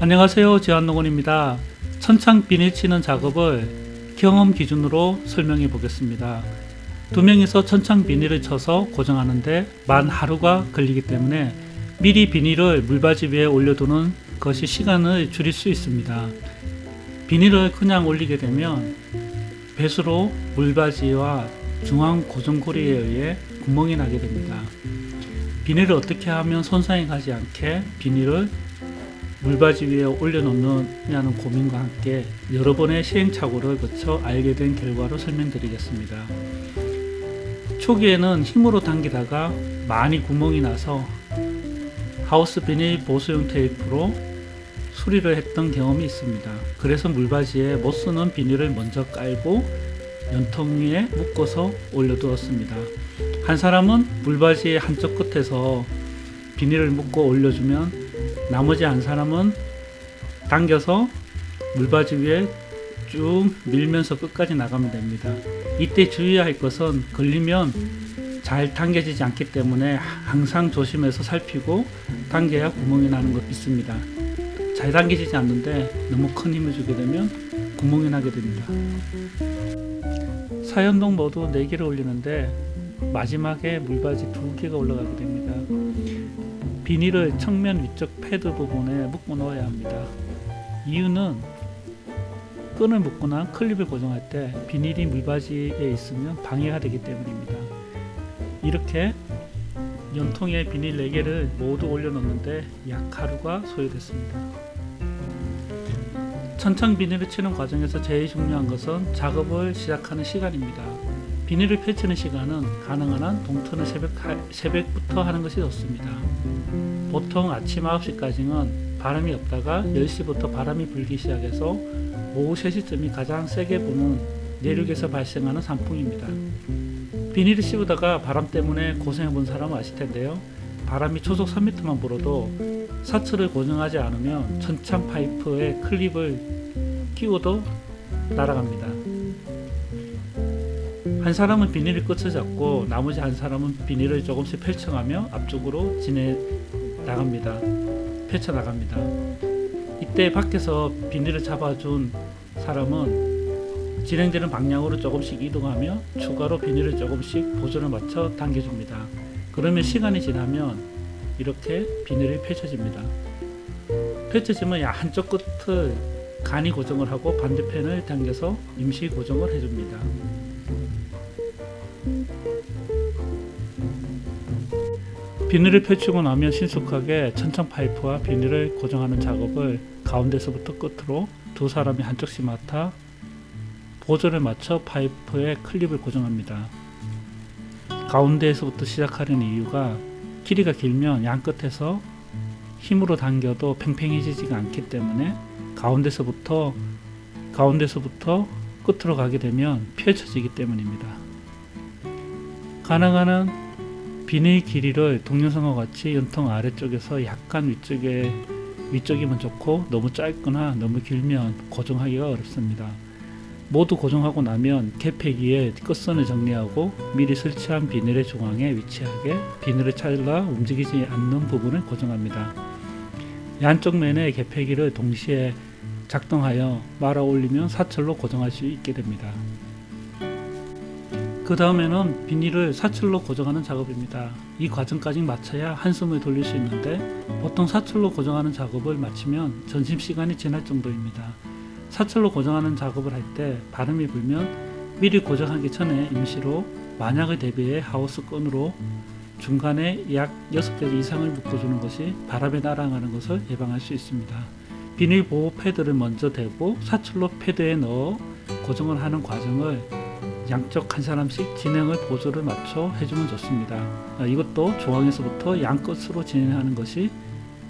안녕하세요. 지한농원입니다. 천창 비닐 치는 작업을 경험 기준으로 설명해 보겠습니다. 두 명이서 천창 비닐을 쳐서 고정하는데 만 하루가 걸리기 때문에 미리 비닐을 물받이 위에 올려두는 것이 시간을 줄일 수 있습니다. 비닐을 그냥 올리게 되면 배수로 물받이와 중앙 고정고리에 의해 구멍이 나게 됩니다. 비닐을 어떻게 하면 손상이 가지 않게 비닐을 물받이 위에 올려놓느냐는 고민과 함께 여러 번의 시행착오를 거쳐 알게 된 결과로 설명드리겠습니다. 초기에는 힘으로 당기다가 많이 구멍이 나서 하우스 비닐 보수용 테이프로 수리를 했던 경험이 있습니다. 그래서 물받이에 못 쓰는 비닐을 먼저 깔고 연통 위에 묶어서 올려두었습니다. 한 사람은 물받이의 한쪽 끝에서 비닐을 묶고 올려주면 나머지 한 사람은 당겨서 물받이 위에 쭉 밀면서 끝까지 나가면 됩니다. 이때 주의해야 할 것은 걸리면 잘 당겨지지 않기 때문에 항상 조심해서 살피고 당겨야 구멍이 나는 것 있습니다. 잘 당겨지지 않는데 너무 큰 힘을 주게 되면 구멍이 나게 됩니다. 사연동 모두 4개를 올리는데 마지막에 물받이 2개가 올라가게 됩니다. 비닐을 측면 위쪽 패드 부분에 묶어 넣어야 합니다. 이유는 끈을 묶거나 클립을 고정할 때 비닐이 물받이에 있으면 방해가 되기 때문입니다. 이렇게 연통에 비닐 4개를 모두 올려놓는데 약 하루가 소요됐습니다. 천창 비닐을 치는 과정에서 제일 중요한 것은 작업을 시작하는 시간입니다. 비닐을 펼치는 시간은 가능한 한 동트는 새벽, 새벽부터 하는 것이 좋습니다. 보통 아침 9시까지는 바람이 없다가 10시부터 바람이 불기 시작해서 오후 3시쯤이 가장 세게 부는 내륙에서 발생하는 산풍입니다. 비닐을 씌우다가 바람 때문에 고생해 본 사람은 아실 텐데요. 바람이 초속 3m만 불어도 사츠를 고정하지 않으면 천창 파이프에 클립을 끼워도 날아갑니다. 한 사람은 비닐을 끝을 잡고 나머지 한 사람은 비닐을 조금씩 펼쳐가며 앞쪽으로 지내 나갑니다. 펼쳐 나갑니다. 이때 밖에서 비닐을 잡아준 사람은 진행되는 방향으로 조금씩 이동하며 추가로 비닐을 조금씩 보조를 맞춰 당겨줍니다. 그러면 시간이 지나면 이렇게 비닐이 펼쳐집니다. 펼쳐지면 한쪽 끝을 간이 고정을 하고 반대편을 당겨서 임시 고정을 해줍니다. 비닐을 펼치고 나면 신속하게 천창 파이프와 비닐을 고정하는 작업을 가운데서부터 끝으로 두 사람이 한쪽씩 맡아 보조를 맞춰 파이프에 클립을 고정합니다. 가운데에서부터 시작하는 이유가 길이가 길면 양 끝에서 힘으로 당겨도 팽팽해지지가 않기 때문에 가운데서부터 가운데서부터 끝으로 가게 되면 펼쳐지기 때문입니다. 가능한 한 비닐 길이를 동영상과 같이 연통 아래쪽에서 약간 위쪽에 위쪽이면 좋고 너무 짧거나 너무 길면 고정하기가 어렵습니다. 모두 고정하고 나면 개폐기에 끝선을 정리하고 미리 설치한 비닐의 중앙에 위치하게 비닐을 잘라 움직이지 않는 부분을 고정합니다. 양쪽 면의 개폐기를 동시에 작동하여 말아 올리면 사철로 고정할 수 있게 됩니다. 그 다음에는 비닐을 사철로 고정하는 작업입니다. 이 과정까지 마쳐야 한숨을 돌릴 수 있는데 보통 사철로 고정하는 작업을 마치면 점심시간이 지날 정도입니다. 사철로 고정하는 작업을 할 때 바람이 불면 미리 고정하기 전에 임시로 만약을 대비해 하우스 끈으로 중간에 약 6개 이상을 묶어주는 것이 바람에 날아가는 것을 예방할 수 있습니다. 비닐 보호 패드를 먼저 대고 사철로 패드에 넣어 고정을 하는 과정을 양쪽 한 사람씩 진행을 보조를 맞춰 해주면 좋습니다. 아, 이것도 중앙에서부터 양 끝으로 진행하는 것이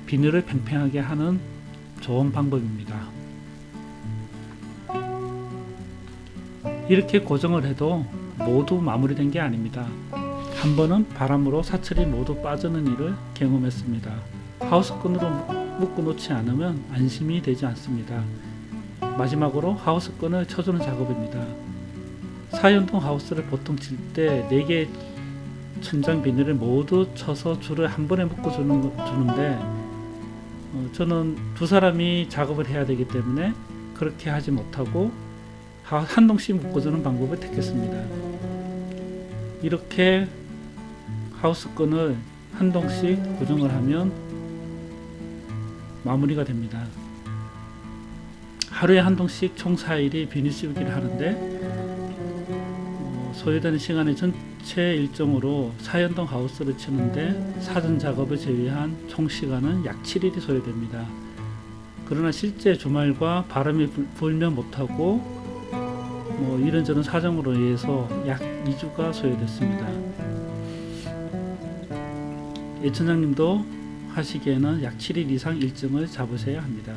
비닐을 팽팽하게 하는 좋은 방법입니다. 이렇게 고정을 해도 모두 마무리된 게 아닙니다. 한 번은 바람으로 사철이 모두 빠지는 일을 경험했습니다. 하우스 끈으로 묶어 놓지 않으면 안심이 되지 않습니다. 마지막으로 하우스 끈을 쳐주는 작업입니다. 사연통 하우스를 보통 칠 때 4개의 천장 비닐을 모두 쳐서 줄을 한 번에 묶어 주는, 주는데 어, 저는 두 사람이 작업을 해야 되기 때문에 그렇게 하지 못하고 하- 한 동씩 묶어주는 방법을 택했습니다. 이렇게 하우스 끈을 한 동씩 고정을 하면 마무리가 됩니다. 하루에 한 동씩 총 4일이 비닐 씌우기를 하는데 어, 소요되는 시간의 전체 일정으로 4연동 하우스를 치는데 사전 작업을 제외한 총 시간은 약 7일이 소요됩니다. 그러나 실제 주말과 바람이 불- 불면 못하고 뭐 이런저런 사정으로 인해서 약 2주가 소요됐습니다. 예천장님도 하시기에는 약 7일 이상 일정을 잡으셔야 합니다.